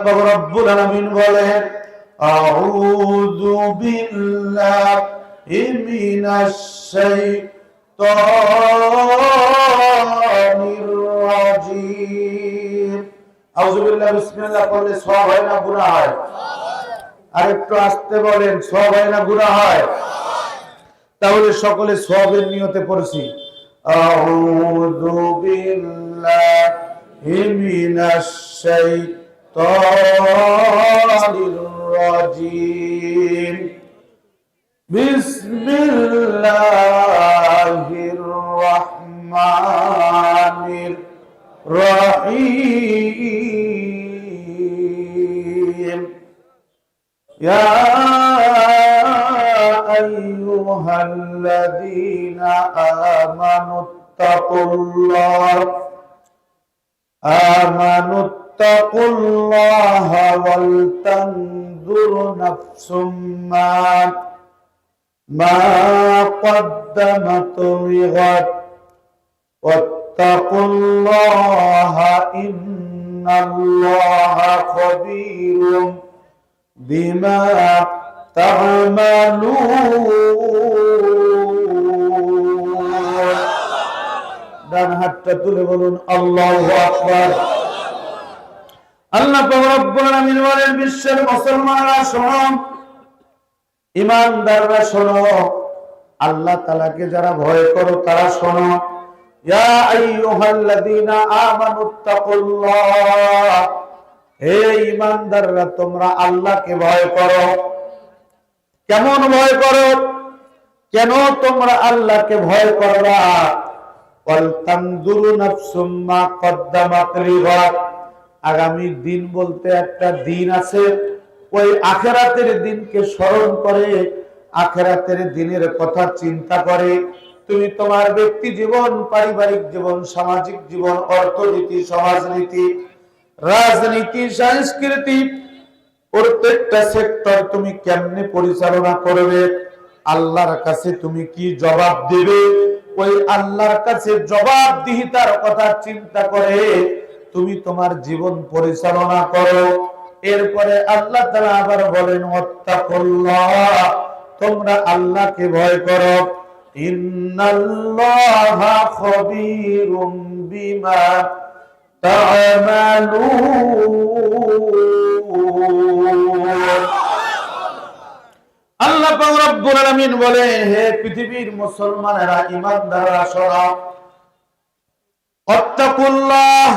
রব্বুল না গুনাহ হয়? আর একটু আসতে বলেন, সওয়াব হয় না গুনাহ হয়? তাহলে সকলে সওয়াবের নিয়তে পড়ছি। আউযু বিল্লাহি মিনাশ الشيطان الرجيم. بسم الله الرحمن الرحيم. يا أيها الذين آمنوا اتقوا الله. آمنوا اتقوا الله ولتنظر نفس ما ما قدمت لغد واتقوا الله إن الله خبير بما تعملون ডান হাতটা তুলে বলুন আল্লাহু আকবার আল্লাহ শোনো শোনো করো হে ইমানদাররা তোমরা আল্লাহকে ভয় করো। কেমন ভয় করো? কেন তোমরা আল্লাহকে ভয় করবা ওয়ালতানজুরু আগামী দিন বলতে একটা দিন আছে, ওই আখেরাতের দিনকে স্মরণ করে, আখেরাতের দিনের কথা চিন্তা করে। তুমি তোমার ব্যক্তি জীবন, পারিবারিক জীবন, সামাজিক জীবন, অর্থনীতি, সমাজনীতি, রাজনীতি, সংস্কৃতি, প্রত্যেকটা সেক্টর তুমি কেমনে পরিচালনা করবে? আল্লাহর কাছে তুমি কি জবাব দেবে? ওই আল্লাহর কাছে জবাবদিহিতার কথা চিন্তা করে তুমি তোমার জীবন পরিচালনা করো। এরপরে আল্লাহ তাআলা আবার বলেন, ওয়াত্তাকুল্লাহ, তোমরা আল্লাহকে ভয় করো। আল্লাহ বলে হে পৃথিবীর মুসলমানেরা, ঈমানদাররা, শোনো। অত্তাকুল্লাহ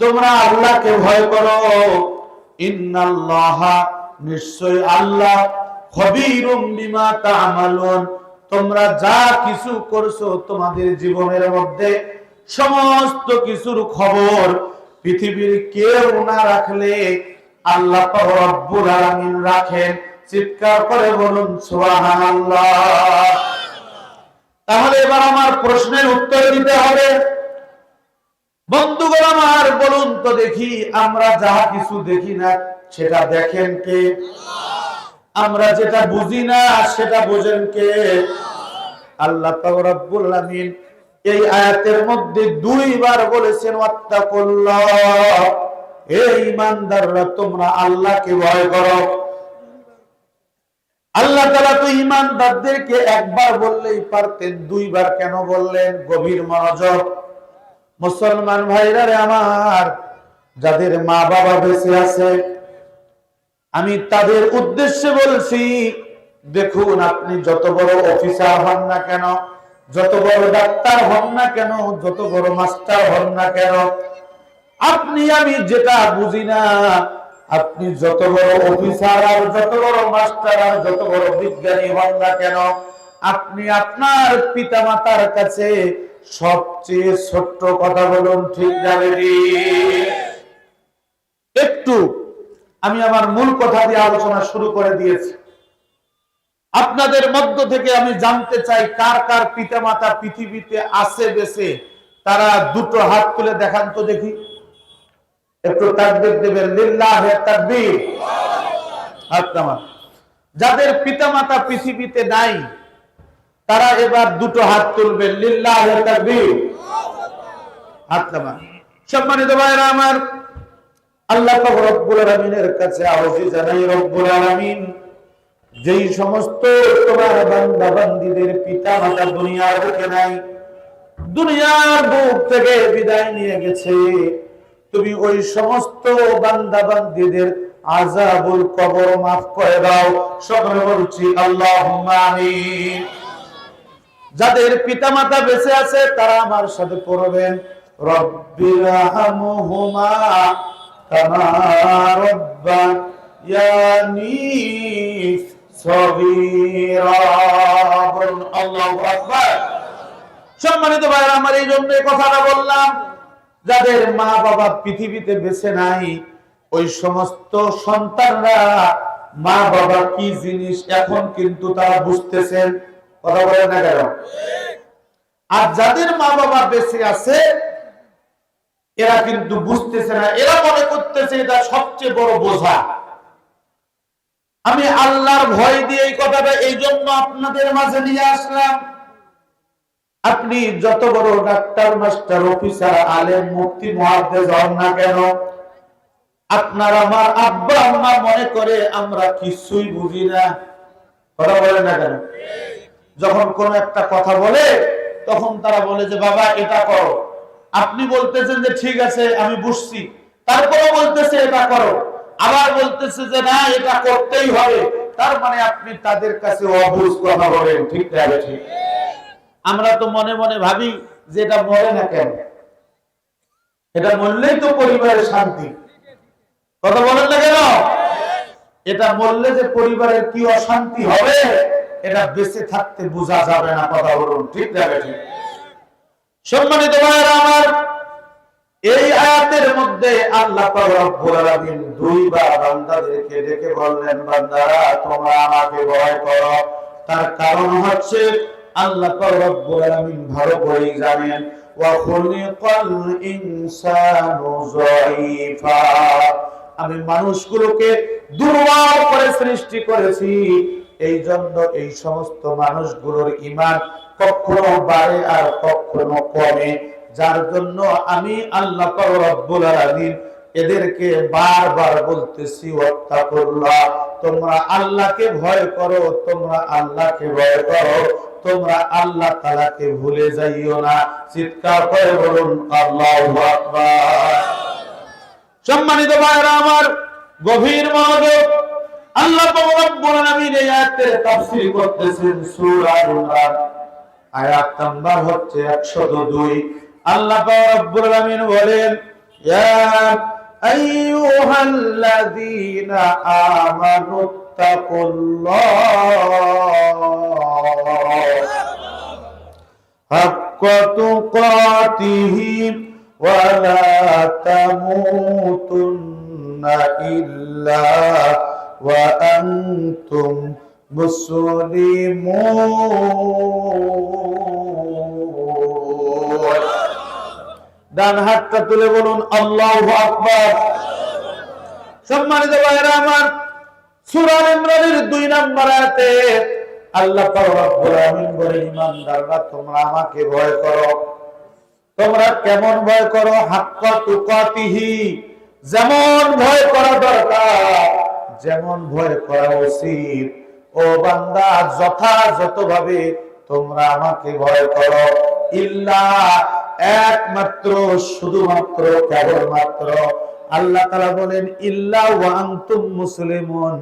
তোমরা আল্লাহকে ভয় করো। ইন্নাল্লাহা নিশ্চয় আল্লাহ খবীরুম বিমা তা'মালুন। তোমরা যা কিছু করছ তোমাদের জীবনের মধ্যে সমস্ত কিছুর খবর পৃথিবীর কেউ না রাখলে আল্লাহ রব্বুল আলামিন রাখেন। চিৎকার করে বলুন, সুবহানাল্লাহ। তাহলে এবার আমার প্রশ্নের উত্তর দিতে হবে। বন্ধুগণ আমার, বলুন তো দেখি, আমরা যাহা কিছু দেখি না, সেটা দেখেন কে? আমরা যেটা বুঝি না, সেটা বোঝেন কে? আল্লাহ এই আয়াতের মধ্যে দুইবার বলেছেন ঈমানদাররা, তোমরা আল্লাহকে ভয় করো। আল্লাহ তো ঈমানদারদেরকে একবার বললেই পারতেন, দুইবার কেন বললেন? গভীর মনোযোগ। মুসলমান ভাইরা রে আমার, যাদের মা বাবা বেঁচে আছে, আমি তাদের উদ্দেশ্যে বলছি, দেখুন আপনি যত বড় অফিসার হন না কেন, যত বড় ডাক্তার হন না কেন, যত বড় মাস্টার হন না কেন, আপনি আমি যেটা বুঝি না, আপনি যত বড় অফিসার আর যত বড় মাস্টার আর যত বড় বিজ্ঞানী হন না কেন, আপনি আপনার পিতা মাতার কাছে সবচেয়ে ছোট্ট কথা বলুন, ঠিক যাবে একটু, আমি আমার মূল কথা দিয়ে আলোচনা শুরু করে দিয়েছি। আপনাদের মধ্য থেকে আমি জানতে চাই, কার কার পিতা মাতা পৃথিবীতে আছে বেছে তারা দুটো হাত তুলে দেখান তো দেখি। একটু তাকবীর দেবেন, লিল্লাহে তাকবীর। হাত নামান। যাদের পিতামাতা পৃথিবীতে নাই তারা এবার দুটো হাত নামান। সম্মানিত ভাইরা আমার, আল্লাহ রব্বুল আলামিনের কাছে জানাই, রব্বুল আলামিন, যেই সমস্ত তোমার বান্দা বান্দীদের পিতা মাতা দুনিয়ার বুকে নাই, দুনিয়ার বুক থেকে বিদায় নিয়ে গেছে। তুমি ওই সমস্ত বান্দা বান্দীদের আজাবুল কবর মাফ করে দাও। সকলে বলছি, আল্লাহুম্মা আমিন। যাদের পিতামাতা বেঁচে আছে, তারা আমার সাথে পড়বেন। সম্মানিত ভাইরা আমার এই জন্য কথাটা বললাম, যাদের মা বাবা পৃথিবীতে বেঁচে নাই, ওই সমস্ত সন্তানরা মা বাবা কি জিনিস এখন কিন্তু তারা বুঝতেছেন? কথা বলে না কেন? আর যাদের মা বাবা বেঁচে আছে, এরা কিন্তু বুঝতেছে না, এরা মনে করতেছে এটা সবচেয়ে বড় বোঝা। আমি আল্লাহর ভয় দিয়ে এই কথাটা এই জন্য আপনাদের মাঝে নিয়ে আসলাম। আপনি যত বড় ডাক্তার, মাস্টার, অফিসার, আলেম মুক্তি মহাদেশ হন না কেন, আপনার আমার আব্বা আম্মা মনে করে আমরা কিছুই বুঝি না। কথা বলে না কেন? যখন কোন একটা কথা বলে, তখন তারা বলে যে, বাবা, এটা করো। আপনি বলতেছেন যে, ঠিক আছে, আমি বুঝছি। তারপরে বলতেছে, এটা করো। আবার বলতেছে যে, না, এটা করতেই হবে। তার মানে আপনি তাদের কাছে অবুঝ কথা বলেন, ঠিক ঠিক? আমরা তো মনে মনে ভাবি যে, এটা মরে না কেন? এটা মরলেই তো পরিবারের শান্তি। কথা বলেন না কেন? এটা মরলে যে, পরিবারের কি অশান্তি হবে? এটা বেঁচে থাকতে বোঝা যাবে না কথা বলুন, ঠিক যাবে ঠিক সম্মানিত ভাইয়েরা আমার, এই আয়াতের মধ্যে আল্লাহ দুইবার বান্দাদেরকে ডেকে বললেন, বান্দারা, তোমরা আমাকে ভয় করো। তার কারণ হচ্ছে আল্লাহ ভালো করেই জানেন আমি মানুষগুলোকে দুর্বল করে সৃষ্টি করেছি এই জন্য এই সমস্ত মানুষগুলোর ইমান কখনো বাড়ে আর কখনো কমে। যার জন্য আমি আল্লাহ রব্বুল আলামিন এদেরকে বারবার বলতেছি, ওয়াত্তাকুল্লাহ, তোমরা আল্লাহকে ভয় করো, তোমরা আল্লাহকে ভয় করো, তোমরা আল্লাহ তাআলাকে ভুলে যাইও না। চিৎকার করে বলুন, আল্লাহু সম্মানিত ভাইরা আমার গভীর মনোযোগ আল্লাহ পাক রব্বুল আলামিন এই আয়াতের তাফসীর করতেছেন সূরা আর আয়াত নাম্বার হচ্ছে 102 আল্লাহ পাক রব্বুল আলামিন বলেন ইয়া আইয়ুহাল্লাযীনা আমানু তাকুল্লাহ হাক্কা তুকাতিহি ولا تموتن إلا وأنتم মুসলিমুন ডান হাতটা তুলে বলুন আল্লাহু আকবার সম্মানিত ভাইরা আমার সূরা ইমরানের দুই নম্বর আয়াতে আল্লাহ পাক রব্বুল আলামিন বলে ঈমানদাররা তোমরা আমাকে ভয় করো তোমরা কেমন ভয় করো হাক্কা তুকাতিহি যেমন ভয় করা দরকার যেমন ভয় করা উচিত। ও বান্দা, যথাযথভাবে তোমরা আমাকে ভয় করো। ইল্লা একমাত্র, শুধুমাত্র, কেবলমাত্র আল্লাহ তালা বলেন, ইল্লা ওয়া আনতুম মুসলিমুন।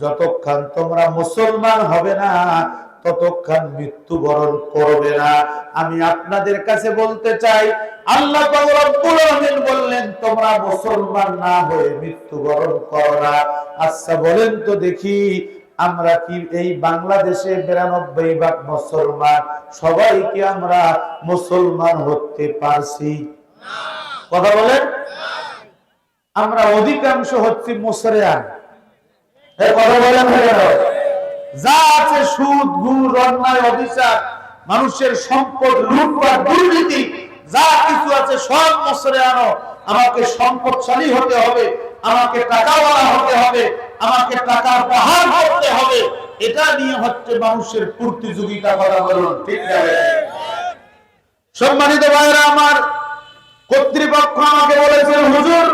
যতক্ষণ তোমরা মুসলমান হবে না ততক্ষণ মৃত্যুবরণ করবে না। আমি আপনাদের কাছে বলতে চাই, আল্লাহ বললেন, তোমরা মুসলমান না হয়ে মৃত্যুবরণ করো না। আচ্ছা বলেন তো দেখি, আমরা কি এই বাংলাদেশে বিরানব্বই ভাগ মুসলমান? সবাই কি আমরা মুসলমান হতে পারছি? কথা বলেন? আমরা অধিকাংশ হচ্ছি মুসরিয়ান কথা বলেন? যা আছে সুদ ঘুষ অন্যায়, অবিচার, মানুষের সম্পদ, লুটপাট, দুর্নীতি, যা কিছু আছে সব মসরে আনো। আমাকে সম্পদশালী হতে হবে, আমাকে টাকাওয়ালা হতে হবে, আমাকে টাকার পাহাড় করতে হবে। এটা নিয়ে হচ্ছে মানুষের প্রতিযোগিতা করা বলুন ঠিক আছে সম্মানিত ভাইরা আমার কর্তৃপক্ষ আমাকে বলেছেন, হুজুর,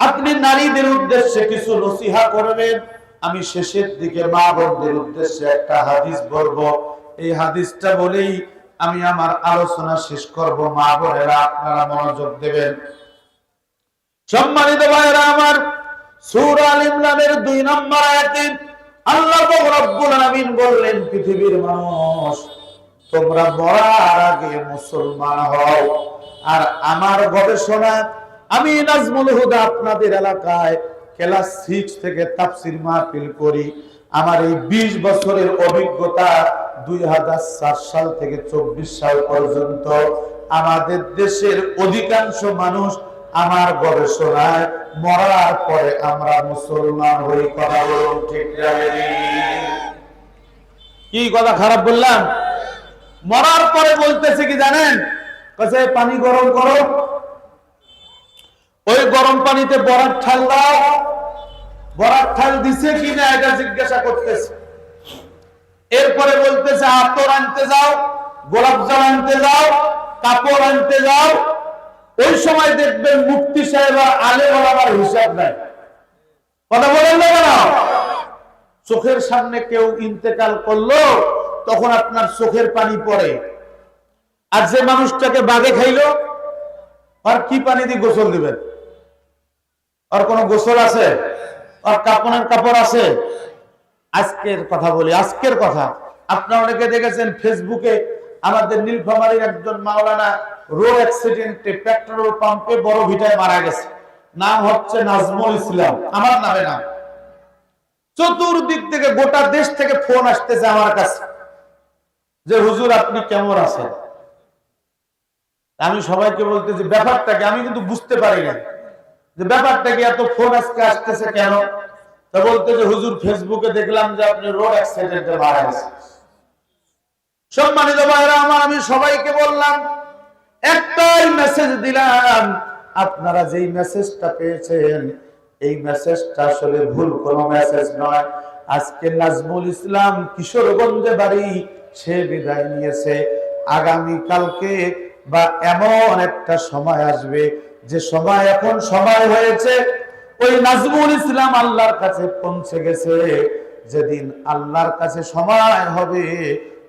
আপনি নারীদের উদ্দেশ্যে কিছু নসিহা করবেন। আমি শেষের দিকে মা বোনদের উদ্দেশ্যে একটা হাদিস বলব। এই হাদিসটা বলেই আমি আমার আলোচনা শেষ করব। মা বোনেরা, আপনারা মনোযোগ দেবেন। সম্মানিত ভাইরা আমার আল ইমরানের নম্বর আয়াতে আল্লাহ রাব্বুল বললেন, পৃথিবীর মানুষ, তোমরা মরার আগে মুসলমান হও। আর আমার গবেষণা, আমি নাজমুল হুদা আপনাদের এলাকায় ক্লাস সিক্স থেকে তাফসির মাহফিল করি। আমার এই বিশ বছরের অভিজ্ঞতা দুই সাল থেকে চব্বিশ সাল পর্যন্ত। আমাদের দেশের অধিকাংশ মানুষ আমার গবেষণায় মরার পরে আমরা মুসলমান হই, কথা বলুন ঠিক কি কথা খারাপ বললাম? মরার পরে বলতেছে কি জানেন? পানি গরম করো। ওই গরম পানিতে বরার ঠাল দাও। বরার ঠাল দিছে কিনা এটা জিজ্ঞাসা করতেছে। এরপরে বলতেছে, আতর আনতে যাও, গোলাপ জল আনতে যাও, কাপড় আনতে যাও। ওই সময় দেখবেন মুক্তি সাহেব আর আলে বলাবার হিসাব নাই। কথা বলেন না কেন? চোখের সামনে কেউ ইন্তেকাল করল, তখন আপনার চোখের পানি পড়ে। আর যে মানুষটাকে বাগে খাইলো, আর কি পানি দিয়ে গোসল দিবেন? আর কোন গোসল আছে? আর কাপড়ের কাপড় আছে? আজকের কথা বলি, আজকের কথা। আপনারা অনেকে দেখেছেন ফেসবুকে আমাদের নীলফামারীর একজন মাওলানা রোড অ্যাক্সিডেন্টে পেট্রোল পাম্পে বড় ভিটায় মারা গেছে। নাম হচ্ছে নাজমুল ইসলাম। আমার নামে নাম চতুর্দিক থেকে গোটা দেশ থেকে ফোন আসতেছে আমার কাছে যে, হুজুর, আপনি কেমন আছেন? আমি সবাইকে বলতেছি, ব্যাপারটা কি? আমি কিন্তু বুঝতে পারি না যে ব্যাপারটা কি, এত ফোন আজকে আসতেছে কেন? তা বলতে যে হুজুর ফেসবুকে দেখলাম যে আপনি রোড অ্যাক্সিডেন্টে মারা গেছেন। সম্মানিত ভাইরা আমার, আমি সবাইকে বললাম, একটাই মেসেজ দিলাম, আপনারা যেই মেসেজটা পেয়েছেন, এই মেসেজটা আসলে ভুল কোনো মেসেজ নয়। আজকে নাজমুল ইসলাম কিশোরগঞ্জে বাড়ি, সে বিদায় নিয়েছে। আগামী কালকে বা এমন একটা সময় আসবে যে সময় এখন সময় হয়েছে, ওই নাজমুল ইসলাম আল্লাহর কাছে পৌঁছে গেছে। যেদিন আল্লাহর কাছে সময় হবে,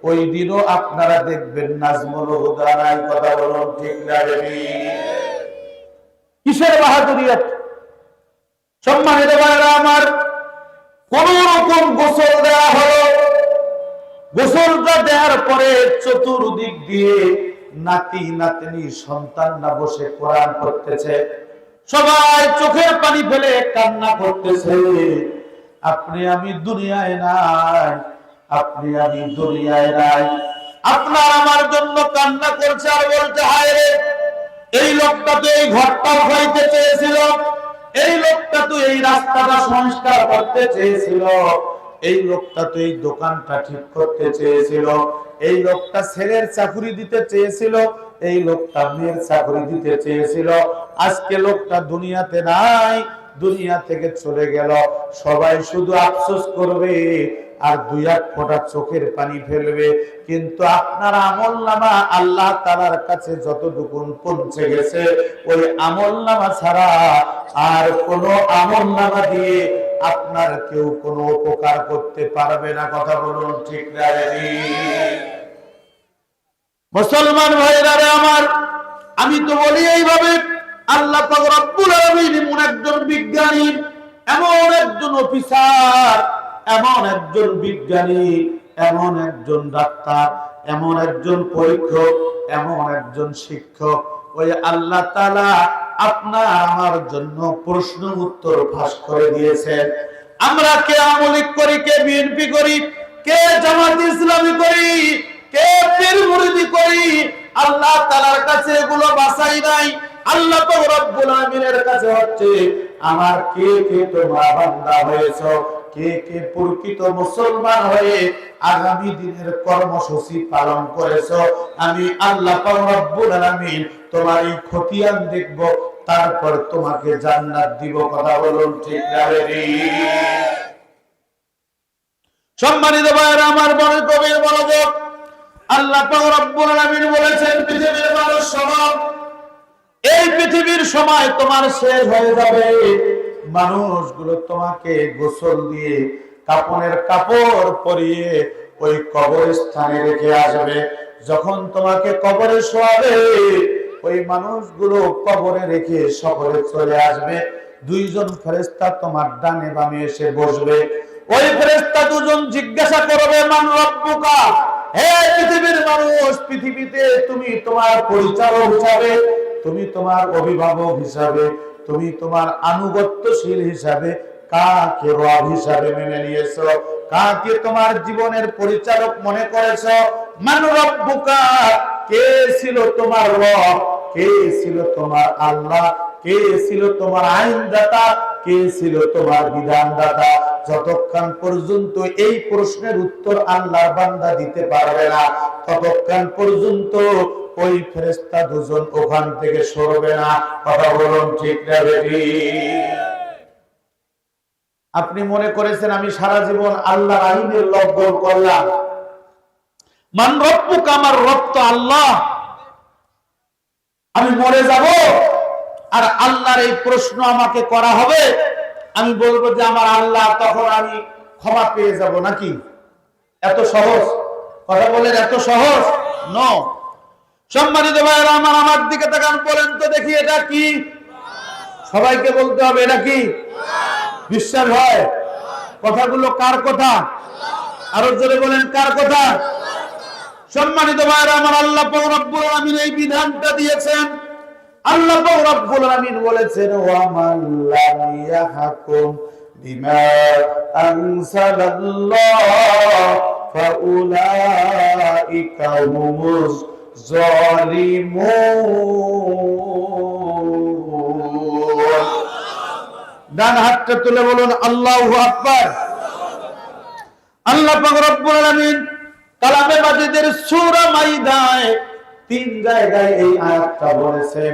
ওই দিনও আপনারা দেখবেন নাজমুল হুদা নাই, কথা বলুন ঠিক না কিসের বাহাদুরিয়ত? সম্মানিত ভাইরা আমার, কোন রকম গোসল দেওয়া হলো। গোসলটা দেওয়ার পরে চতুর্দিক দিয়ে নাতি, নাতনি, সন্তানরা বসে কোরআন পড়তেছে। সবাই চোখের পানি ফেলে কান্না করতেছে। আপনি আমি দুনিয়ায় নাই, আপনি আমি দুনিয়ায় নাই। আপনার আমার জন্য কান্না করছে আর বলতে হায় রে, এই লোকটা তো এই ঘরটা উঠাইতে চেয়েছিল। এই লোকটা তো এই রাস্তাটা সংস্কার করতে চেয়েছিল। এই লোকটা তো এই দোকানটা ঠিক করতে চেয়েছিল। এই লোকটা ছেলের চাকরি দিতে চেয়েছিল, এই লোকটা মেয়ের চাকরি দিতে চেয়েছিল। আজকে লোকটা দুনিয়াতে নাই, দুনিয়া থেকে চলে গেল। সবাই শুধু আফসোস করবে আর দুই এক ফোঁটা চোখের পানি ফেলবে। কিন্তু আপনার আমল নামা আল্লাহ তালার কাছে যতটুকু পৌঁছে গেছে, ওই আমল নামা ছাড়া আর কোন আমল নামা দিয়ে আপনার কেউ কোনো উপকার করতে পারবে না। কথা বলুন ঠিক না? মুসলমান ভাইরা রে আমার, আমি তো বলি এইভাবে, আল্লাহ রব্বুল আলামিন এমন একজন বিজ্ঞানী, এমন একজন অফিসার, এমন একজন বিজ্ঞানী, এমন একজন ডাক্তার, এমন একজন পরীক্ষক, এমন একজন শিক্ষক। ওই আল্লাহ আপনার আমার জন্য প্রশ্ন উত্তর ফাঁস করে দিয়েছেন। আমরা কে আমলিক করি, কে বিএনপি করি, কে জামাত ইসলামী করি মুরিদি করি। আল্লাহ কাছে এগুলো নাই। আল্লাহ তো রব্বুল আমিনের কাছে হচ্ছে, আমার কে কে তোমরা বান্দা কে কে মুসলমান হয়ে আগামী দিনের কর্মসূচি পালন করেছ? আমি আল্লাহ রব্বুল তোমার এই খতিয়ান দেখব, তারপর তোমাকে জান্নাত দিব। কথা বলুন ঠিক না সম্মানিত ভাইয়েরা, আমার মনে কবির মনোযোগ আল্লাহ বলেছেন, পৃথিবীর মানুষ এই পৃথিবীর সময় তোমার শেষ হয়ে যাবে। মানুষগুলো তোমাকে গোসল দিয়ে কাপনের কাপড় পরিয়ে ওই কবরস্থানে রেখে আসবে। যখন তোমাকে কবরে শোয়াবে, ওই মানুষগুলো কবরে রেখে সকলে চলে আসবে। দুইজন ফেরেস্তা তোমার ডানে বামে এসে বসবে। ওই ফেরেস্তা দুজন জিজ্ঞাসা করবে, মান রব্বুকা? পৃথিবীর মানুষ, পৃথিবীতে তুমি তোমার পরিচালক হিসাবে, তুমি তোমার অভিভাবক হিসাবে, তুমি তোমার আনুগত্যশীল হিসাবে, কাকে রব হিসাবে মেনে নিয়েছো? কাকে তোমার জীবনের পরিচালক মনে করেছ? মান রব্বুকা? কে ছিল তোমার রব? কে ছিল তোমার আল্লাহ? কে ছিল তোমার আইনদাতা? কে ছিল তোমার বিধানদাতা যতক্ষণ পর্যন্ত এই প্রশ্নের উত্তর আল্লাহর বান্দা দিতে পারবে না, ততক্ষণ পর্যন্ত ওই ফেরেস্তা দুজন ওখান থেকে সরবে না। কথা বলুন ঠিক না বেটি? আপনি মনে করেছেন আমি সারা জীবন আল্লাহর আইনের লঙ্ঘন করলাম? মান রব্বুক, আমার রক্ত আল্লাহ। আমি মরে যাব? আর আল্লাহর এই প্রশ্ন আমাকে করা হবে, আমি বলব যে আমার আল্লাহ তখন আমি ক্ষমা পেয়ে যাব নাকি? এত সহজ? কথা বলেন, এত সহজ? ন সম্মানিত ভাইয়েরা, আমার আমার দিকে তাকান, বলেন তো দেখি এটা কি? সবাইকে বলতে হবে এটা কি? বিশ্বাস হয়? কথাগুলো কার কথা? আরও জোরে বলেন, কার কথা? সম্মানিত ভাইয়েরা, আমার আল্লাহ আলামিন এই বিধানটা দিয়েছেন আল্লাহ রব্বুল আলামিন বলেছেন ওয়া মান লাম ইয়াহকুম বিমা আনসালাল্লাহ ফাউলাইকা ডান হাতটা তুলে বলুন, আল্লাহু আকবার। আল্লাহ পাক রব্বুল আলামিন কালামে মাজিদের সূরা মাইদায় তিন জায়গায় এই আয়াতটা বলেছেন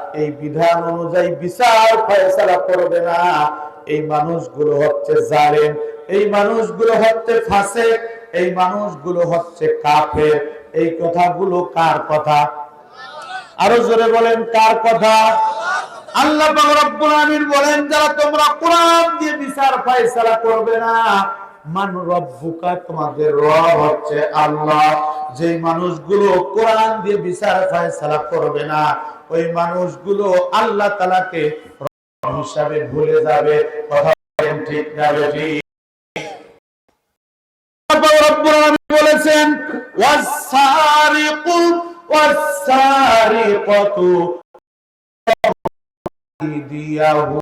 এই বিধান অনুযায়ী বিচার ফয়সালা করবে না। এই মানুষগুলো হচ্ছে জালেম, এই মানুষগুলো হচ্ছে ফাসেক, এই মানুষগুলো হচ্ছে কাফের। এই কথাগুলো কার কথা? আরও জোরে বলেন, কার কথা? আল্লাহ বলেন, যারা তোমরা কোরআন দিয়ে বিচার ফয়সালা করবে না, মান রব্বুকা, তোমাদের রব হচ্ছে আল্লাহ। যে মানুষগুলো কোরআন দিয়ে বিচার ফয়সালা করবে না ওই মানুষগুলো আল্লাহ তালাকে হিসাবে ভুলে যাবে কথা ঠিক না বলেছেন ওয়াস-সারিকু ওয়াস-সারিকাতু দিয়াহু